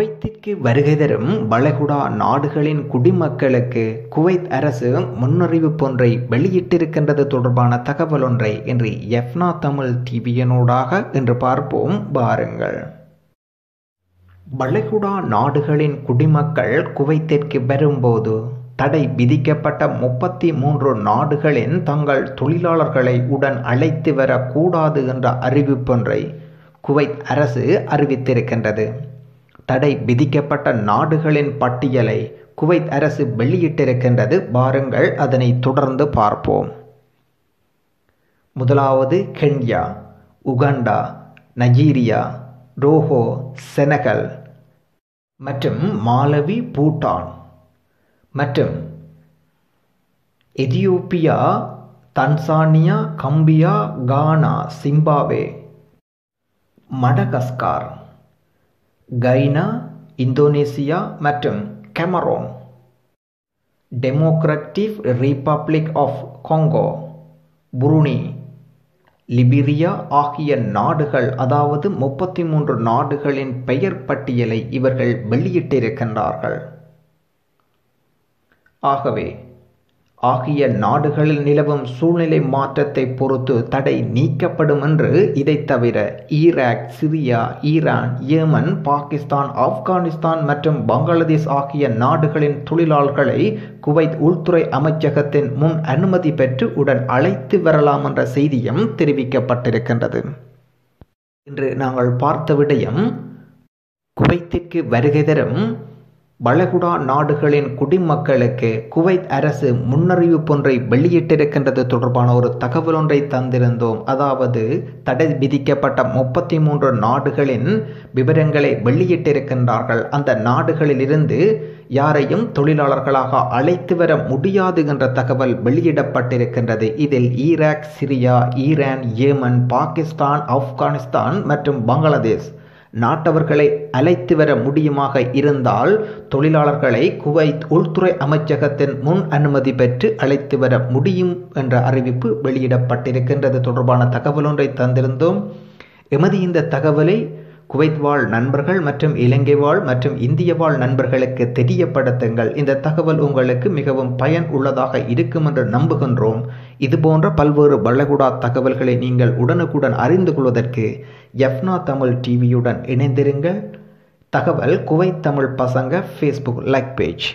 குவைத்திற்கு வருகை தரும் வளைகுடா நாடுகளின் குடிமக்களுக்கு குவைத் அரசு முன்னறிவிப்பொன்றை வெளியிட்டிருக்கின்றது தொடர்பான தகவல் ஒன்றை இன்று எஃப்னா தமிழ் டிவியனூடாக இன்று பார்ப்போம். பாருங்கள் வளைகுடா நாடுகளின் குடிமக்கள் குவைத்திற்கு வரும்போது தடை விதிக்கப்பட்ட முப்பத்தி மூன்று நாடுகளின் தங்கள் தொழிலாளர்களை உடன் அழைத்து வரக்கூடாது என்ற அறிவிப்பொன்றை குவைத் அரசு அறிவித்திருக்கின்றது. தடை விதிக்கப்பட்ட நாடுகளின் பட்டியலை குவைத் அரசு வெளியிட்டிருக்கின்றது. பாருங்கள் அதனை தொடர்ந்து பார்ப்போம். முதலாவது கென்யா உகண்டா நஜீரியா ரோஹோ செனகல் மற்றும் மாலவி பூட்டான் மற்றும் Ethiopia Tanzania Gambia Ghana Zimbabwe Madagascar Guinea Indonesia மற்றும் Cameroon Democratic Republic of Congo Burundi Liberia ஆகிய நாடுகள் அதாவது முப்பத்தி மூன்று நாடுகளின் பெயர் பட்டியலை இவர்கள் வெளியிட்டிருக்கின்றார்கள். ஆகவே ஆகிய நாடுகளில் நிலவும் சூழ்நிலை மாற்றத்தை பொறுத்து தடை நீக்கப்படும் என்று இதை தவிர Iraq Syria Iran Yemen Pakistan Afghanistan மற்றும் பங்களாதேஷ் ஆகிய நாடுகளின் தொழிலாளர்களை குவைத் உள்துறை அமைச்சகத்தின் முன் அனுமதி பெற்று உடன் அழைத்து வரலாம் என்ற செய்தியும் தெரிவிக்கப்பட்டிருக்கின்றது. இன்று நாங்கள் பார்த்த விடயம் குவைத்திற்கு வருகை தரும் வளைகுடா நாடுகளின் குடிமக்களுக்கு குவைத் அரசு முன்னறிவிப்பொன்றை வெளியிட்டிருக்கின்றது தொடர்பான ஒரு தகவல் ஒன்றை தந்திருந்தோம். அதாவது தடை விதிக்கப்பட்ட முப்பத்தி மூன்று நாடுகளின் விவரங்களை வெளியிட்டிருக்கின்றார்கள். அந்த நாடுகளிலிருந்து யாரையும் தொழிலாளர்களாக அழைத்து வர முடியாது என்ற தகவல் வெளியிடப்பட்டிருக்கின்றது. இதில் Iraq Syria Iran Yemen Pakistan Afghanistan மற்றும் பங்களாதேஷ். நாட்டவர்களை அழைத்து வர முடியுமாக இருந்தால் தொழிலாளர்களை குவைத் உள்துறை அமைச்சகத்தின் முன் அனுமதி பெற்று அழைத்து வர முடியும் என்ற அறிவிப்பு வெளியிடப்பட்டிருக்கின்றது. தொடர்பான தகவல் ஒன்றை தந்திருந்தோம். எமது இந்த தகவலை குவைத் வாழ் நண்பர்கள் மற்றும் இலங்கை வாழ் மற்றும் இந்திய வாழ் நண்பர்களுக்கு தெரியப்படுத்துங்கள். இந்த தகவல் உங்களுக்கு மிகவும் பயன் உள்ளதாக இருக்கும் என்று நம்புகின்றோம். இதுபோன்ற பல்வேறு வளைகுடா தகவல்களை நீங்கள் உடனுக்குடன் அறிந்து கொள்வதற்கு எஃப்னா தமிழ் டிவியுடன் இணைந்திருங்கள். தகவல் குவைத் தமிழ் பசங்க ஃபேஸ்புக் லைக் பேஜ்